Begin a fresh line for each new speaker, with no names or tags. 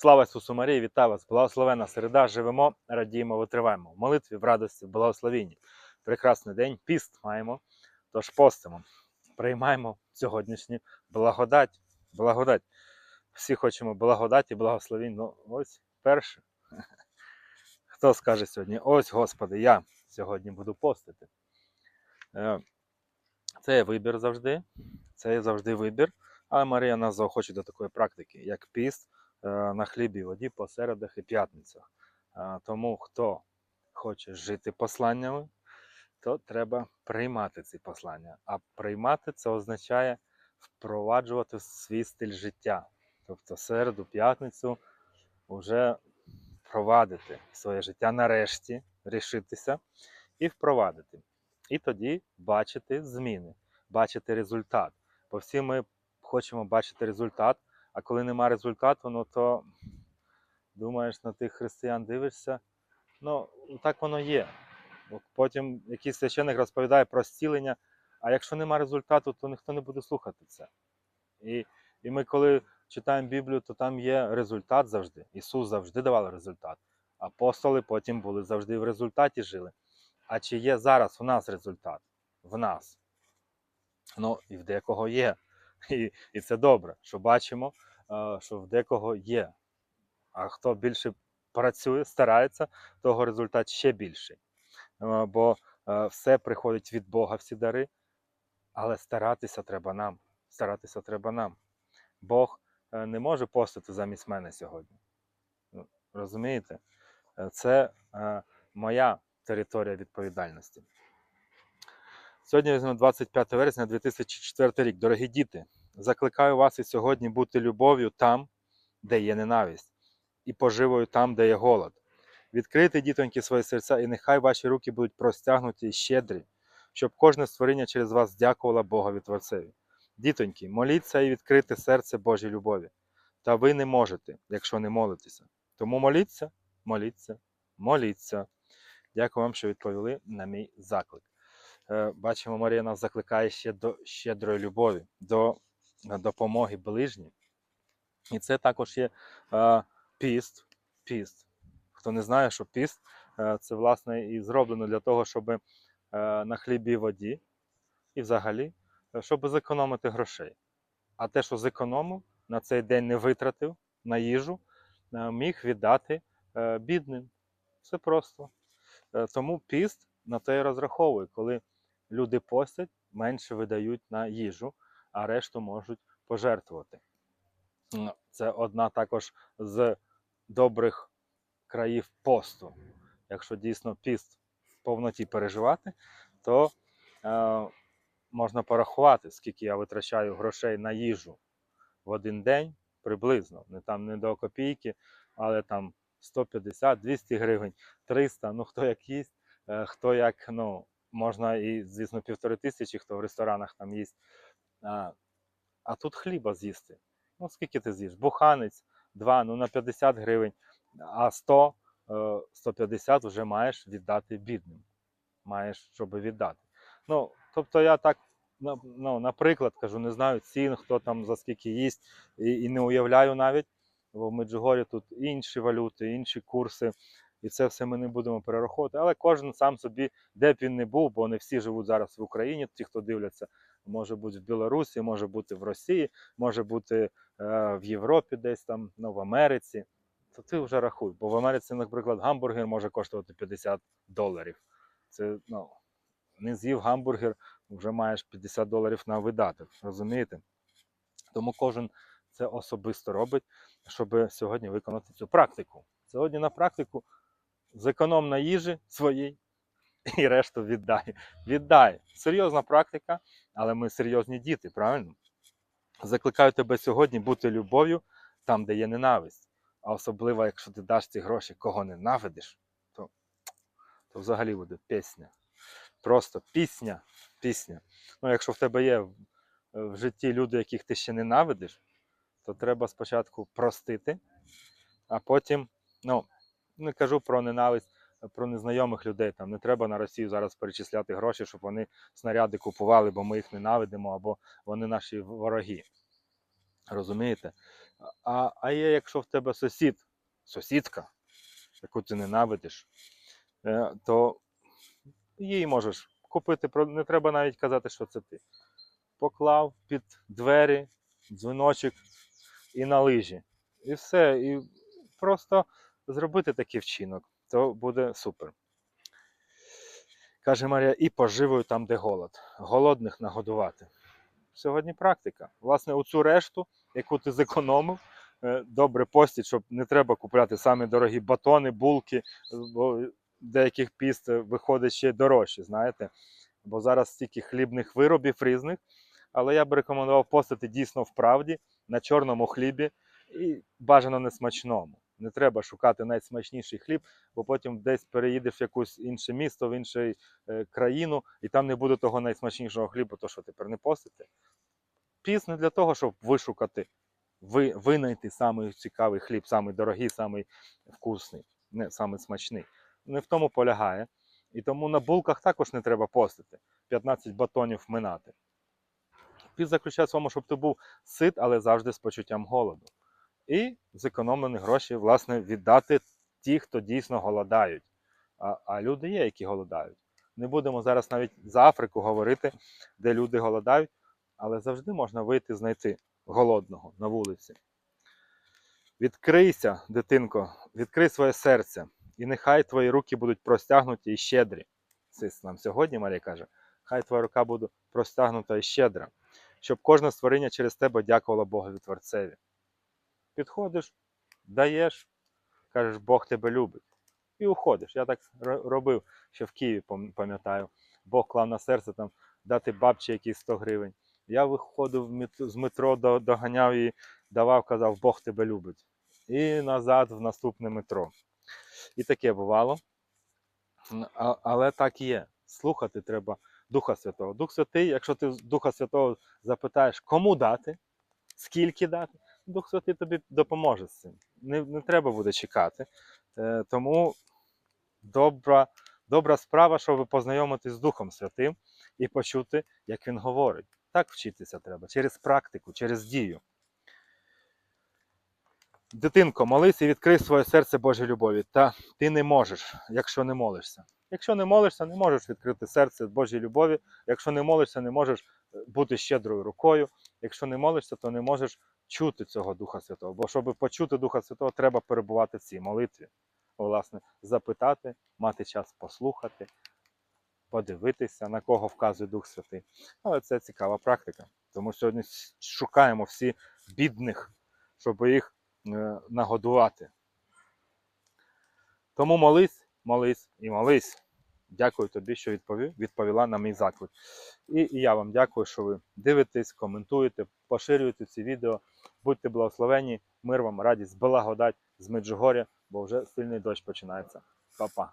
Слава Ісусу Марії, вітаю вас! Благословена середа, живемо, радіємо, витриваємо. В молитві, в радості, в благословенні. Прекрасний день, піст маємо, тож постимо. Приймаємо сьогоднішню благодать. Благодать. Всі хочемо благодать і благословінь. Ну, ось перше. Хто скаже сьогодні? Ось, Господи, я сьогодні буду постити. Е, Це є вибір завжди. Це є завжди вибір. Але Марія нас заохочує до такої практики, як піст на хлібі воді по середах і п'ятницях. Е, Тому хто хоче жити посланнями, то треба приймати ці послання. А приймати це означає впроваджувати свій стиль життя. Тобто середу, п'ятницю вже впровадити своє життя нарешті, рішитися і впровадити. І тоді бачити зміни, бачити результат. Бо всі ми хочемо бачити результат, а коли нема результату, ну то думаєш на тих християн, дивишся, ну так воно є. Потім якийсь священик розповідає про зцілення, а якщо нема результату, то ніхто не буде слухати це. І, і ми, коли читаємо Біблію, то там є результат завжди. Ісус завжди давав результат. Апостоли потім були завжди в результаті жили. А чи є зараз у нас результат? В нас. Ну, і в декого є. І, і це добре, що бачимо, е, що в декого є. А хто більше працює, старається, того результат ще більший. Е, Бо е, все приходить від Бога, всі дари, але старатися треба нам. Старатися треба нам. Бог не може постати замість мене сьогодні. Ну, Розумієте? Це моя територія відповідальності. Сьогодні візьмемо 25 вересня 2004 рік. Дорогі діти, закликаю вас і сьогодні бути любов'ю там, де є ненависть, і поживою там, де є голод. Відкрийте, дітоньки, свої серця, і нехай ваші руки будуть простягнуті і щедрі, щоб кожне створіння через вас дякувало Богові Творцеві. Дітоньки, моліться і відкрити серце Божій любові. Та ви не можете, якщо не молитеся. Тому моліться, моліться, моліться. Дякую вам, що відповіли на мій заклик. Е, Бачимо, Марія нас закликає ще до щедрої любові, до е, допомоги ближнім. І це також є е, піст. піст. Хто не знає, що піст це власне і зроблено для того, щоб на хлібі і воді, і взагалі, щоб зекономити грошей. А те, що зекономив, на цей день не витратив на їжу, міг віддати бідним. Все просто. Тому піст на те і розраховує, коли люди постять, менше видають на їжу, а решту можуть пожертвувати. Це одна також з добрих країв посту. Якщо дійсно піст в повноті переживати, то е, можна порахувати, скільки я витрачаю грошей на їжу в один день приблизно. Не там не до копійки, але там 150-200 гривень, 300, ну хто як їсть, е, хто як, ну, можна і, звісно, півтори тисячі, хто в ресторанах там їсть. А, а тут хліба з'їсти. Ну, скільки ти з'їш? Буханець, два, ну на 50 гривень, а 100, е, 150 вже маєш віддати бідним. Маєш, щоб віддати. Ну, тобто я так, ну, наприклад, кажу, не знаю цін, хто там за скільки їсть, і, і не уявляю навіть, бо в Меджугорі тут інші валюти, інші курси, і це все ми не будемо перераховувати. Але кожен сам собі, де б він не був, бо не всі живуть зараз в Україні, ті, хто дивляться, може бути в Білорусі, може бути в Росії, може бути е, в Європі, десь там, ну, в Америці. То ти вже рахуй. Бо в Америці, наприклад, гамбургер може коштувати 50 доларів. Це ну, не з'їв гамбургер, вже маєш 50 доларів на видаток. Розумієте? Тому кожен це особисто робить, щоб сьогодні виконати цю практику. Сьогодні на практику зеконом на їжі своїй і решту віддай. Віддай. Серйозна практика, але ми серйозні діти, правильно? Закликаю тебе сьогодні бути любов'ю там, де є ненависть. А особливо, якщо ти даш ці гроші, кого ненавидиш, то, то взагалі буде пісня. Просто пісня, пісня. Ну, якщо в тебе є в, житті люди, яких ти ще ненавидиш, то треба спочатку простити, а потім, ну, не кажу про ненависть, про незнайомих людей. Там не треба на Росію зараз перечисляти гроші, щоб вони снаряди купували, бо ми їх ненавидимо, або вони наші вороги. Розумієте? А, а є, якщо в тебе сусід, сусідка, яку ти ненавидиш, е, то їй можеш купити, не треба навіть казати, що це ти. Поклав під двері дзвіночок і на лижі. І все. І просто зробити такий вчинок, то буде супер. Каже Марія, і поживою там, де голод. Голодних нагодувати. Сьогодні практика. Власне, оцю решту, яку ти зекономив, е, добре постіть, щоб не треба купляти самі дорогі батони, булки, бо деяких піст виходить ще дорожче, знаєте. Бо зараз стільки хлібних виробів різних. Але я б рекомендував постити дійсно в правді на чорному хлібі і бажано не смачному. Не треба шукати найсмачніший хліб, бо потім десь переїдеш в якусь інше місто, в іншу е, країну, і там не буде того найсмачнішого хлібу, то що тепер не постите. Піс не для того, щоб вишукати, ви, винайти самий цікавий хліб, самий дорогий, самий вкусний, не самий смачний. Не в тому полягає. І тому на булках також не треба постити. 15 батонів минати. Піс заключається в тому, щоб ти був сит, але завжди з почуттям голоду. І зекономлені гроші, власне, віддати ті, хто дійсно голодають. А, а люди є, які голодають. Не будемо зараз навіть за Африку говорити, де люди голодають, але завжди можна вийти знайти голодного на вулиці. Відкрийся, дитинко, відкрий своє серце, і нехай твої руки будуть простягнуті і щедрі. Це нам сьогодні Марія каже, хай твоя рука буде простягнута і щедра, щоб кожне створіння через тебе дякувало Богові Творцеві. Підходиш, даєш, кажеш, Бог тебе любить. І уходиш. Я так робив ще в Києві, пам'ятаю. Бог клав на серце там дати бабці якісь 100 гривень. Я виходив з метро, доганяв її, давав, казав, Бог тебе любить. І назад в наступне метро. І таке бувало. Але так є. Слухати треба Духа Святого. Дух Святий, якщо ти Духа Святого запитаєш, кому дати, скільки дати, Дух Святий тобі допоможе з цим. Не, не треба буде чекати. Е, тому добра, добра справа, щоб познайомитись з Духом Святим і почути, як він говорить. Так вчитися треба через практику, через дію. Дитинко, молись і відкрий своє серце Божій любові. Та ти не можеш, якщо не молишся. Якщо не молишся, не можеш відкрити серце Божій любові. Якщо не молишся, не можеш е, бути щедрою рукою. Якщо не молишся, то не можеш чути цього Духа Святого. Бо щоб почути Духа Святого, треба перебувати в цій молитві. Власне, запитати, мати час послухати, подивитися, на кого вказує Дух Святий. Але це цікава практика. Тому сьогодні шукаємо всі бідних, щоб їх е, нагодувати. Тому молись, молись і молись. Дякую тобі, що відповів, відповіла на мій заклик. І, і я вам дякую, що ви дивитесь, коментуєте, поширюєте ці відео. Будьте благословені, мир вам, радість, благодать з Меджугоря, бо вже сильний дощ починається. Па-па!